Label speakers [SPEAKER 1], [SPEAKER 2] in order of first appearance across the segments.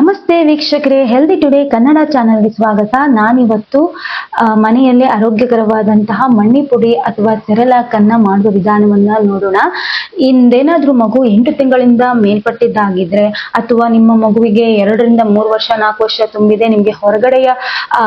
[SPEAKER 1] ನಮಸ್ತೆ ವೀಕ್ಷಕರೇ healthy today Kannada ಚಾನಲ್ಗೆ ಸ್ವಾಗತ. ನಾನಿವತ್ತು ಮನೆಯಲ್ಲೇ ಆರೋಗ್ಯಕರವಾದಂತಹ ಮಣ್ಣಿ ಪುಡಿ ಅಥವಾ ಸೆರೆಲಾಕನ್ನ ಮಾಡುವ ವಿಧಾನವನ್ನ ನೋಡೋಣ. ಇಂದೇನಾದ್ರೂ ಮಗು ಎಂಟು ತಿಂಗಳಿಂದ ಮೇಲ್ಪಟ್ಟಿದ್ದಾಗಿದ್ರೆ ಅಥವಾ ನಿಮ್ಮ ಮಗುವಿಗೆ ಎರಡರಿಂದ ಮೂರು ವರ್ಷ, ನಾಲ್ಕು ವರ್ಷ ತುಂಬಿದೆ, ನಿಮ್ಗೆ ಹೊರಗಡೆಯ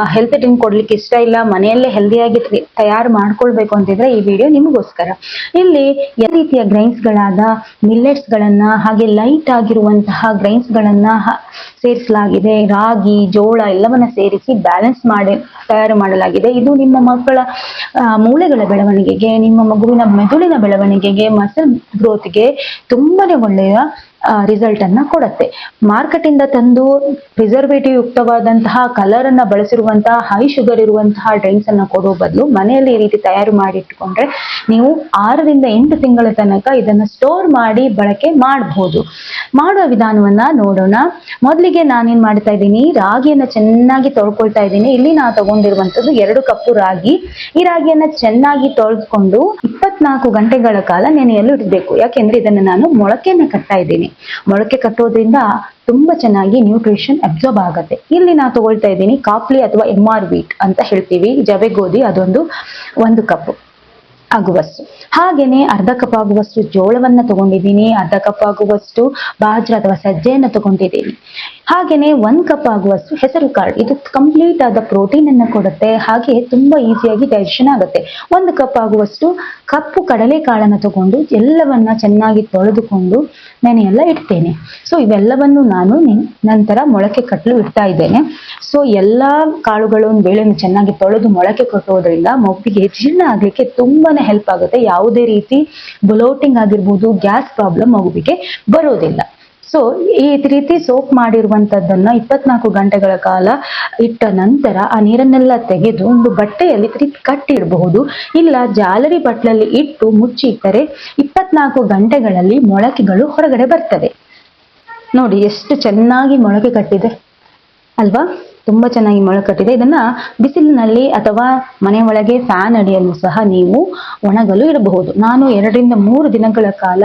[SPEAKER 1] ಹೆಲ್ತ್ ಡ್ರಿಂಕ್ ಕೊಡ್ಲಿಕ್ಕೆ ಇಷ್ಟ ಇಲ್ಲ, ಮನೆಯಲ್ಲೇ ಹೆಲ್ದಿಯಾಗಿ ತಯಾರು ಮಾಡ್ಕೊಳ್ಬೇಕು ಅಂತಿದ್ರೆ ಈ ವಿಡಿಯೋ ನಿಮಗೋಸ್ಕರ. ಇಲ್ಲಿ ಎಲ್ಲ ರೀತಿಯ ಗ್ರೈನ್ಸ್ ಗಳಾದ ಮಿಲ್ಲೆಟ್ಸ್ ಗಳನ್ನ ಹಾಗೆ ಲೈಟ್ ಆಗಿರುವಂತಹ ಗ್ರೈನ್ಸ್ ಗಳನ್ನ ಹ- ಸೇರಿಸಲಾಗಿದೆ. ರಾಗಿ, ಜೋಳ ಎಲ್ಲವನ್ನ ಸೇರಿಸಿ ಬ್ಯಾಲೆನ್ಸ್ ಮಾಡಿ, ತಯಾರು ಮಾಡಲಾಗಿದೆ. ಇದು ನಿಮ್ಮ ಮಕ್ಕಳ ಮೂಳೆಗಳ ಬೆಳವಣಿಗೆಗೆ, ನಿಮ್ಮ ಮಗುವಿನ ಮೆದುಳಿನ ಬೆಳವಣಿಗೆಗೆ ಮಸಲ್ ಗ್ರೋತ್ಗೆ ತುಂಬಾನೇ ಒಳ್ಳೆಯ ರಿಸಲ್ಟ್ ಅನ್ನ ಕೊಡುತ್ತೆ. ಮಾರ್ಕೆಟ್ ಇಂದ ತಂದು ಪ್ರಿಸರ್ವೇಟಿವ್ ಯುಕ್ತವಾದಂತಹ ಕಲರ್ ಅನ್ನ ಬಳಸಿರುವಂತಹ ಹೈ ಶುಗರ್ ಇರುವಂತಹ ಡ್ರಿಂಕ್ಸ್ ಅನ್ನ ಕೊಡೋ ಬದಲು ಮನೆಯಲ್ಲಿ ಈ ರೀತಿ ತಯಾರು ಮಾಡಿ ಇಟ್ಕೊಂಡ್ರೆ ನೀವು ಆರರಿಂದ ಎಂಟು ತಿಂಗಳ ತನಕ ಇದನ್ನ ಸ್ಟೋರ್ ಮಾಡಿ ಬಳಕೆ ಮಾಡಬಹುದು ಮಾಡುವ ವಿಧಾನವನ್ನ ನೋಡೋಣ. ಮೊದಲಿಗೆ ನಾನೇನ್ ಮಾಡ್ತಾ ಇದ್ದೀನಿ? ರಾಗಿಯನ್ನ ಚೆನ್ನಾಗಿ ತೊಳ್ಕೊಳ್ತಾ ಇದ್ದೀನಿ. ಇಲ್ಲಿ ನಾ ತಗೊಂಡಿರುವಂತದ್ದು ಎರಡು ಕಪ್ಪು ರಾಗಿ. ಈ ರಾಗಿಯನ್ನ ಚೆನ್ನಾಗಿ ತೊಳೆದುಕೊಂಡು ಇಪ್ಪತ್ನಾಲ್ಕು ಗಂಟೆಗಳ ಕಾಲ ನೆನೆಯಲು ಇಡಬೇಕು. ಯಾಕೆಂದ್ರೆ ಇದನ್ನ ನಾನು ಮೊಳಕೆಯನ್ನ ಕಟ್ತಾ ಇದ್ದೀನಿ. ಮೊಳಕೆ ಕಟ್ಟೋದ್ರಿಂದ ತುಂಬಾ ಚೆನ್ನಾಗಿ ನ್ಯೂಟ್ರಿಷನ್ ಅಬ್ಸರ್ಬ್ ಆಗುತ್ತೆ. ಇಲ್ಲಿ ನಾ ತಗೊಳ್ತಾ ಇದ್ದೀನಿ ಕಾಫ್ಲಿ ಅಥವಾ ಎಂ ಆರ್ ವೀಟ್ ಅಂತ ಹೇಳ್ತೀವಿ ಜವೆ ಗೋಧಿ ಅದೊಂದು ಒಂದು ಕಪ್ ಆಗುವಷ್ಟು ಹಾಗೇನೆ ಅರ್ಧ ಕಪ್ ಆಗುವಷ್ಟು ಜೋಳವನ್ನ ತಗೊಂಡಿದ್ದೀನಿ, ಅರ್ಧ ಕಪ್ ಆಗುವಷ್ಟು ಬಾಜ್ರ ಅಥವಾ ಸಜ್ಜೆಯನ್ನ ತಗೊಂಡಿದ್ದೀನಿ. ಹಾಗೇನೆ ಒಂದ್ ಕಪ್ ಆಗುವಷ್ಟು ಹೆಸರು ಕಾಳು. ಇದು ಕಂಪ್ಲೀಟ್ ಆದ ಪ್ರೋಟೀನ್ ಅನ್ನ ಕೊಡುತ್ತೆ ಹಾಗೆ ತುಂಬಾ ಈಸಿಯಾಗಿ ಡೈಜೆಷನ್ ಆಗುತ್ತೆ. ಒಂದು ಕಪ್ ಆಗುವಷ್ಟು ಕಪ್ಪು ಕಡಲೆ ಕಾಳನ್ನ ತಗೊಂಡು ಎಲ್ಲವನ್ನ ಚೆನ್ನಾಗಿ ತೊಳೆದುಕೊಂಡು ನೆನೆಯೆಲ್ಲ ಇಡ್ತೇನೆ. ಸೊ ಇವೆಲ್ಲವನ್ನು ನಾನು ನಂತರ ಮೊಳಕೆ ಕಟ್ಟಲು ಇಡ್ತಾ ಇದ್ದೇನೆ. ಸೊ ಎಲ್ಲಾ ಕಾಳುಗಳು ಬೇಳೆಯನ್ನು ಚೆನ್ನಾಗಿ ತೊಳೆದು ಮೊಳಕೆ ಕಟ್ಟೋದ್ರಿಂದ ಮಗುವಿಗೆ ಜೀರ್ಣ ಆಗ್ಲಿಕ್ಕೆ ತುಂಬಾನೇ ಹೆಲ್ಪ್ ಆಗುತ್ತೆ. ಯಾವುದೇ ರೀತಿ ಬ್ಲೋಟಿಂಗ್ ಆಗಿರ್ಬೋದು ಗ್ಯಾಸ್ ಪ್ರಾಬ್ಲಮ್ ಮಗುವಿಗೆ ಬರೋದಿಲ್ಲ. ಸೊ ಈ ರೀತಿ ಸೋಪ್ ಮಾಡಿರುವಂತದ್ದನ್ನ ಇಪ್ಪತ್ನಾಲ್ಕು ಗಂಟೆಗಳ ಕಾಲ ಇಟ್ಟ ನಂತರ ಆ ನೀರನ್ನೆಲ್ಲ ತೆಗೆದು ಒಂದು ಬಟ್ಟೆಯಲ್ಲಿ ಕಟ್ಟಿಡಬಹುದು ಇಲ್ಲ, ಜಾಲರಿ ಬಟ್ಲಲ್ಲಿ ಇಟ್ಟು ಮುಚ್ಚಿ ಇಟ್ಟರೆ ಇಪ್ಪತ್ನಾಲ್ಕು ಗಂಟೆಗಳಲ್ಲಿ ಮೊಳಕೆಗಳು ಹೊರಗಡೆ ಬರ್ತದೆ. ನೋಡಿ, ಎಷ್ಟು ಚೆನ್ನಾಗಿ ಮೊಳಕೆ ಕಟ್ಟಿದೆ. ಅಲ್ವಾ? ತುಂಬಾ ಚೆನ್ನಾಗಿ ಮೊಳಕಟ್ಟಿದೆ. ಇದನ್ನ ಬಿಸಿಲಿನಲ್ಲಿ ಅಥವಾ ಮನೆ ಒಳಗೆ ಫ್ಯಾನ್ ಅಡಿಯಲ್ಲೂ ಸಹ ನೀವು ಒಣಗಲು ಇರಬಹುದು. ನಾನು ಎರಡರಿಂದ ಮೂರು ದಿನಗಳ ಕಾಲ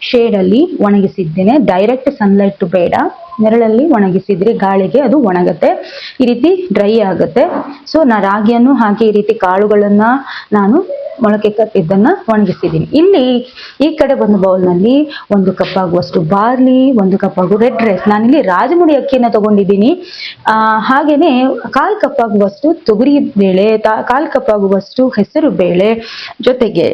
[SPEAKER 1] ಶೇಡ್ ಅಲ್ಲಿ ಒಣಗಿಸಿದ್ದೇನೆ. ಡೈರೆಕ್ಟ್ ಸನ್ಲೈಟ್ ಬೇಡ. ನೆರಳಲ್ಲಿ ಒಣಗಿಸಿದ್ರೆ ಗಾಳಿಗೆ ಅದು ಒಣಗತ್ತೆ. ಈ ರೀತಿ ಡ್ರೈ ಆಗುತ್ತೆ. ಸೊ ನಾ ರಾಗಿಯನ್ನು ಹಾಗೆ ಈ ರೀತಿ ಕಾಳುಗಳನ್ನ ನಾನು ಮೊಳಕೆ ಕಟ್ಟಿದ್ದನ್ನ ಒಣಗಿಸಿದ್ದೀನಿ. ಇಲ್ಲಿ ಈ ಕಡೆ ಒಂದು ಬೌಲ್ನಲ್ಲಿ ಒಂದು ಕಪ್ ಆಗುವಷ್ಟು ಬಾರ್ಲಿ ಒಂದು ಕಪ್ ಆಗು ರೆಡ್ ರೈಸ್ ನಾನಿಲ್ಲಿ ರಾಜಮುಡಿ ಅಕ್ಕಿಯನ್ನ ತಗೊಂಡಿದ್ದೀನಿ. ಆ, ಹಾಗೇನೆ ಕಾಲ್ ಕಪ್ ಆಗುವಷ್ಟು ತೊಗರಿ ಬೇಳೆ ಕಾಲ್ ಕಪ್ ಆಗುವಷ್ಟು ಹೆಸರು ಬೇಳೆ ಜೊತೆಗೆ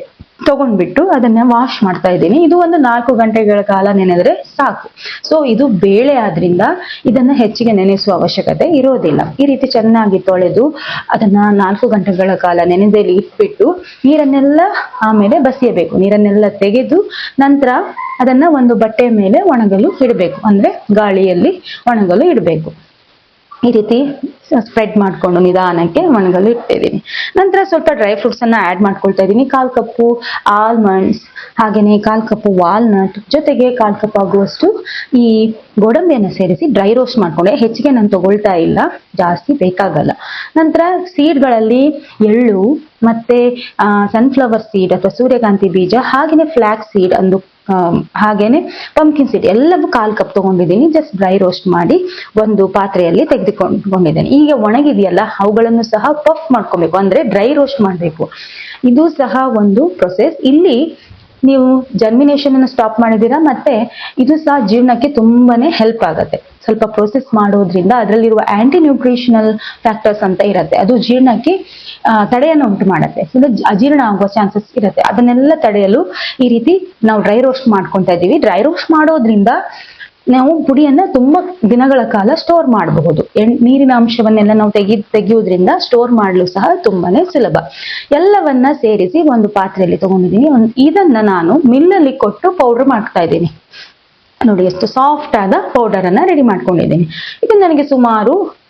[SPEAKER 1] ತಗೊಂಡ್ಬಿಟ್ಟು ಅದನ್ನ ವಾಶ್ ಮಾಡ್ತಾ ಇದ್ದೀನಿ. ಇದು ಒಂದು ನಾಲ್ಕು ಗಂಟೆಗಳ ಕಾಲ ನೆನೆದ್ರೆ ಸಾಕು. ಸೊ ಇದು ಬೇಳೆ ಆದ್ರಿಂದ ಇದನ್ನ ಹೆಚ್ಚಿಗೆ ನೆನೆಸುವ ಅವಶ್ಯಕತೆ ಇರೋದಿಲ್ಲ. ಈ ರೀತಿ ಚೆನ್ನಾಗಿ ತೊಳೆದು ಅದನ್ನ ನಾಲ್ಕು ಗಂಟೆಗಳ ಕಾಲ ನೆನೆದಲ್ಲಿ ಇಟ್ಬಿಟ್ಟು ನೀರನ್ನೆಲ್ಲ ಆಮೇಲೆ ಬಸಿಯಬೇಕು. ನೀರನ್ನೆಲ್ಲ ತೆಗೆದು ನಂತರ ಅದನ್ನ ಒಂದು ಬಟ್ಟೆ ಮೇಲೆ ಒಣಗಲು ಇಡಬೇಕು. ಅಂದ್ರೆ ಗಾಳಿಯಲ್ಲಿ ಒಣಗಲು ಇಡಬೇಕು. ಈ ರೀತಿ ಸ್ಪ್ರೆಡ್ ಮಾಡ್ಕೊಂಡು ನಿಧಾನಕ್ಕೆ ಒಣಗಲು ಇಟ್ಟಿದ್ದೀನಿ. ನಂತರ ಸ್ವಲ್ಪ ಡ್ರೈ ಫ್ರೂಟ್ಸ್ ಆ್ಯಡ್ ಮಾಡ್ಕೊಳ್ತಾ ಇದ್ದೀನಿ. ಕಾಲು ಕಪ್ಪು ಆಲ್ಮಂಡ್ಸ್ ಹಾಗೆಯೇ ಕಾಲು ಕಪ್ಪು ವಾಲ್ನಟ್ ಜೊತೆಗೆ ಕಾಲ್ ಕಪ್ ಆಗುವಷ್ಟು ಈ ಗೋಡಂಬಿಯನ್ನು ಸೇರಿಸಿ ಡ್ರೈ ರೋಸ್ಟ್ ಮಾಡ್ಕೊಂಡೆ. ಹೆಚ್ಚಿಗೆ ನಾನು ತಗೊಳ್ತಾ ಇಲ್ಲ. ಜಾಸ್ತಿ ಬೇಕಾಗಲ್ಲ. ನಂತರ ಸೀಡ್ಗಳಲ್ಲಿ ಎಳ್ಳು ಮತ್ತೆ ಸನ್ಫ್ಲವರ್ ಸೀಡ್ ಅಥವಾ ಸೂರ್ಯಕಾಂತಿ ಬೀಜ, ಹಾಗೇನೆ ಫ್ಲಾಕ್ ಸೀಡ್ ಅಂದು ಹಾಗೇನೆ ಪಂಪ್ಕಿನ್ ಸೀಡ್ ಎಲ್ಲವೂ ಕಾಲು ಕಪ್ ತಗೊಂಡಿದ್ದೀನಿ. ಜಸ್ಟ್ ಡ್ರೈ ರೋಸ್ಟ್ ಮಾಡಿ ಒಂದು ಪಾತ್ರೆಯಲ್ಲಿ ತೆಗೆದುಕೊಂಡಿದ್ದೇನೆ ಈಗ ಒಣಗಿದೆಯಲ್ಲ, ಅವುಗಳನ್ನು ಸಹ ಪಫ್ ಮಾಡ್ಕೊಬೇಕು. ಅಂದ್ರೆ ಡ್ರೈ ರೋಸ್ಟ್ ಮಾಡಬೇಕು. ಇದು ಸಹ ಒಂದು ಪ್ರೊಸೆಸ್ ಇಲ್ಲಿ ನೀವು ಜರ್ಮಿನೇಷನ್ ಅನ್ನು ಸ್ಟಾಪ್ ಮಾಡಿದ್ದೀರಾ? ಮತ್ತೆ ಇದು ಸಹ ಜೀರ್ಣಕ್ಕೆ ತುಂಬಾನೇ ಹೆಲ್ಪ್ ಆಗುತ್ತೆ. ಸ್ವಲ್ಪ ಪ್ರೋಸೆಸ್ ಮಾಡೋದ್ರಿಂದ ಅದರಲ್ಲಿರುವ ಆಂಟಿ ನ್ಯೂಟ್ರಿಷನಲ್ ಫ್ಯಾಕ್ಟರ್ಸ್ ಅಂತ ಇರುತ್ತೆ. ಅದು ಜೀರ್ಣಕ್ಕೆ ತಡೆಯನ್ನು ಉಂಟು ಮಾಡುತ್ತೆ. ಅಜೀರ್ಣ ಆಗುವ ಚಾನ್ಸಸ್ ಇರುತ್ತೆ. ಅದನ್ನೆಲ್ಲ ತಡೆಯಲು ಈ ರೀತಿ ನಾವು ಡ್ರೈ ರೋಸ್ಟ್ ಮಾಡ್ಕೊತಾ ಇದೀವಿ ಡ್ರೈ ರೋಸ್ಟ್ ಮಾಡೋದ್ರಿಂದ ನಾವು ಪುಡಿಯನ್ನ ತುಂಬಾ ದಿನಗಳ ಕಾಲ ಸ್ಟೋರ್ ಮಾಡಬಹುದು. ನೀರಿನ ಅಂಶವನ್ನೆಲ್ಲ ನಾವು ತೆಗಿ, ತೆಗೆಯುವುದರಿಂದ ಸ್ಟೋರ್ ಮಾಡಲು ಸಹ ತುಂಬಾನೇ ಸುಲಭ. ಎಲ್ಲವನ್ನ ಸೇರಿಸಿ ಒಂದು ಪಾತ್ರೆಯಲ್ಲಿ ತಗೊಂಡಿದ್ದೀನಿ. ಒಂದು, ಇದನ್ನ ನಾನು ಮಿಲ್ಲಲ್ಲಿ ಕೊಟ್ಟು ಪೌಡರ್ ಮಾಡ್ತಾ ಇದ್ದೀನಿ. ನೋಡಿ, ಎಷ್ಟು ಸಾಫ್ಟ್ ಆದ ಪೌಡರ್ ಅನ್ನ ರೆಡಿ ಮಾಡ್ಕೊಂಡಿದ್ದೀನಿ. ಇದು ನನಗೆ ಸುಮಾರು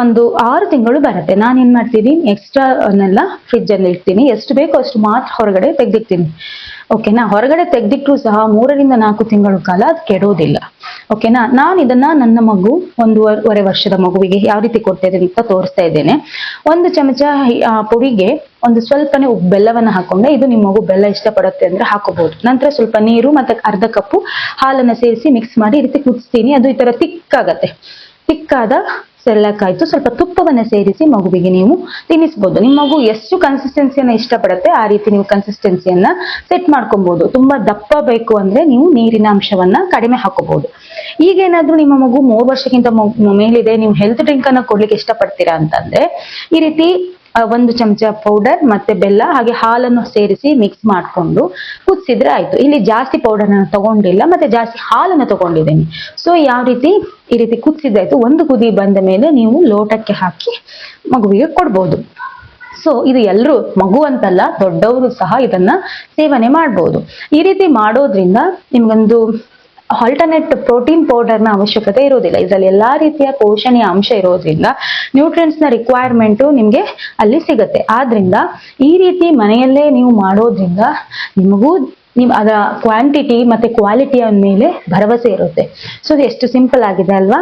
[SPEAKER 1] ಒಂದು ಆರು ತಿಂಗಳು ಬರುತ್ತೆ. ನಾನು ಏನ್ ಮಾಡ್ತೀನಿ ಎಕ್ಸ್ಟ್ರಾ ಅನ್ನೆಲ್ಲ ಫ್ರಿಜ್ ಅಲ್ಲಿ ಇಡ್ತೀನಿ. ಎಷ್ಟು ಬೇಕೋ ಅಷ್ಟು ಮಾತ್ರ ಹೊರಗಡೆ ತೆಗ್ದಿಕ್ತೀನಿ ಓಕೆನಾ ಹೊರಗಡೆ ತೆಗ್ದಿಟ್ಟರು ಸಹ ಮೂರರಿಂದ ನಾಲ್ಕು ತಿಂಗಳು ಕಾಲ ಅದು ಕೆಡೋದಿಲ್ಲ. ಓಕೆನಾ ನಾನು ಇದನ್ನ ನನ್ನ ಮಗು ಒಂದೂವರೆ ವರ್ಷದ ಮಗುವಿಗೆ ಯಾವ ರೀತಿ ಕೊಡ್ತೇನೆ ಅಂತ ತೋರಿಸ್ತಾ ಇದ್ದೇನೆ. ಒಂದು ಚಮಚ ಪುವಿಗೆ ಒಂದು ಸ್ವಲ್ಪನೇ ಉಪ್ಪು, ಬೆಲ್ಲವನ್ನ ಹಾಕೊಂಡೆ. ಇದು ನಿಮ್ಮ ಮಗು ಬೆಲ್ಲ ಇಷ್ಟಪಡುತ್ತೆ ಅಂದ್ರೆ ಹಾಕೋಬಹುದು ನಂತರ ಸ್ವಲ್ಪ ನೀರು ಮತ್ತೆ ಅರ್ಧ ಕಪ್ಪು ಹಾಲನ್ನ ಸೇರಿಸಿ ಮಿಕ್ಸ್ ಮಾಡಿ ಈ ರೀತಿ ಕುದಿಸ್ತೀನಿ. ಅದು ಈ ತರ ತಿಕ್ ಆಗತ್ತೆ. ತಿಕ್ಕಾದ ಸೆಲ್ಲಕ್ ಆಯ್ತು ಸ್ವಲ್ಪ ತುಪ್ಪವನ್ನ ಸೇರಿಸಿ ಮಗುವಿಗೆ ನೀವು ತಿನ್ನಿಸ್ಬೋದು. ನಿಮ್ಮ ಮಗು ಎಷ್ಟು ಕನ್ಸಿಸ್ಟೆನ್ಸಿಯನ್ನ ಇಷ್ಟಪಡುತ್ತೆ, ಆ ರೀತಿ ನೀವು ಕನ್ಸಿಸ್ಟೆನ್ಸಿಯನ್ನ ಸೆಟ್ ಮಾಡ್ಕೊಬಹುದು ತುಂಬಾ ದಪ್ಪ ಬೇಕು ಅಂದ್ರೆ ನೀವು ನೀರಿನ ಅಂಶವನ್ನ ಕಡಿಮೆ ಹಾಕೋಬಹುದು ಈಗೇನಾದ್ರೂ ನಿಮ್ಮ ಮಗು ಮೂರು ವರ್ಷಕ್ಕಿಂತ ಮೇಲಿದೆ, ನೀವು ಹೆಲ್ತ್ ಡ್ರಿಂಕ್ ಅನ್ನ ಕೊಡ್ಲಿಕ್ಕೆ ಇಷ್ಟಪಡ್ತೀರಾ ಅಂತಂದ್ರೆ, ಈ ರೀತಿ ಒಂದು ಚಮಚ ಪೌಡರ್ ಮತ್ತೆ ಬೆಲ್ಲ, ಹಾಗೆ ಹಾಲನ್ನು ಸೇರಿಸಿ ಮಿಕ್ಸ್ ಮಾಡಿಕೊಂಡು ಕುದಿಸಿದ್ರೆ ಆಯ್ತು. ಇಲ್ಲಿ ಜಾಸ್ತಿ ಪೌಡರ್ ನಾನು ತಗೊಂಡಿಲ್ಲ, ಮತ್ತೆ ಜಾಸ್ತಿ ಹಾಲನ್ನು ತಗೊಂಡಿದ್ದೇನೆ. ಸೊ ಯಾವ ರೀತಿ, ಈ ರೀತಿ ಕುದಿಸಿದ್ದಾಯ್ತು ಒಂದು ಕುದಿ ಬಂದ ಮೇಲೆ ನೀವು ಲೋಟಕ್ಕೆ ಹಾಕಿ ಮಗುವಿಗೆ ಕೊಡ್ಬೋದು. ಸೊ ಇದು ಎಲ್ಲರೂ ಮಗು ಅಂತಲ್ಲ, ದೊಡ್ಡವರು ಸಹ ಇದನ್ನ ಸೇವನೆ ಮಾಡ್ಬೋದು. ಈ ರೀತಿ ಮಾಡೋದ್ರಿಂದ ನಿಮ್ಗೊಂದು ಆಲ್ಟರ್ನೇಟ್ ಪ್ರೋಟೀನ್ ಪೌಡರ್ನ ಅವಶ್ಯಕತೆ ಇರೋದಿಲ್ಲ ಇದರಲ್ಲಿ ಎಲ್ಲಾ ರೀತಿಯ ಪೋಷಣೀಯ ಅಂಶ ಇರೋದ್ರಿಂದ ನ್ಯೂಟ್ರಿಯೆಂಟ್ಸ್ನ ರಿಕ್ವೈರ್ಮೆಂಟ್ ನಿಮ್ಗೆ ಅಲ್ಲಿ ಸಿಗುತ್ತೆ. ಆದ್ರಿಂದ ಈ ರೀತಿ ಮನೆಯಲ್ಲೇ ನೀವು ಮಾಡೋದ್ರಿಂದ ನಿಮಗೂ ನೀವು ಅದರ ಕ್ವಾಂಟಿಟಿ ಮತ್ತೆ ಕ್ವಾಲಿಟಿಯ ಮೇಲೆ ಭರವಸೆ ಇರುತ್ತೆ. ಸೊ ಎಷ್ಟು ಸಿಂಪಲ್ ಆಗಿದೆ ಅಲ್ವಾ?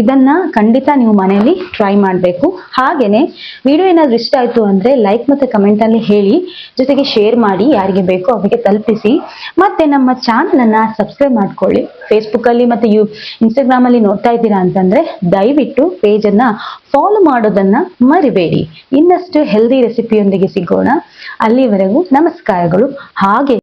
[SPEAKER 1] ಇದನ್ನ ಖಂಡಿತ ನೀವು ಮನೆಯಲ್ಲಿ ಟ್ರೈ ಮಾಡಬೇಕು. ಹಾಗೇನೆ ವಿಡಿಯೋ ಏನಾದ್ರು ಇಷ್ಟ ಆಯ್ತು ಅಂದ್ರೆ ಲೈಕ್ ಮತ್ತೆ ಕಮೆಂಟ್ ಅಲ್ಲಿ ಹೇಳಿ. ಜೊತೆಗೆ ಶೇರ್ ಮಾಡಿ ಯಾರಿಗೆ ಬೇಕೋ ಅವರಿಗೆ ತಲುಪಿಸಿ. ಮತ್ತೆ ನಮ್ಮ ಚಾನಲ್ ಅನ್ನ ಸಬ್ಸ್ಕ್ರೈಬ್ ಮಾಡ್ಕೊಳ್ಳಿ. ಫೇಸ್ಬುಕ್ ಅಲ್ಲಿ ಮತ್ತೆ ಯು ಇನ್ಸ್ಟಾಗ್ರಾಮ್ ಅಲ್ಲಿ ನೋಡ್ತಾ ಇದ್ದೀರಾ ಅಂತಂದ್ರೆ ದಯವಿಟ್ಟು ಪೇಜ್ ಅನ್ನ ಫಾಲೋ ಮಾಡೋದನ್ನ ಮರಿಬೇಡಿ. ಇನ್ನಷ್ಟು ಹೆಲ್ದಿ ರೆಸಿಪಿಯೊಂದಿಗೆ ಸಿಗೋಣ. ಅಲ್ಲಿವರೆಗೂ ನಮಸ್ಕಾರಗಳು. ಹಾಗೆ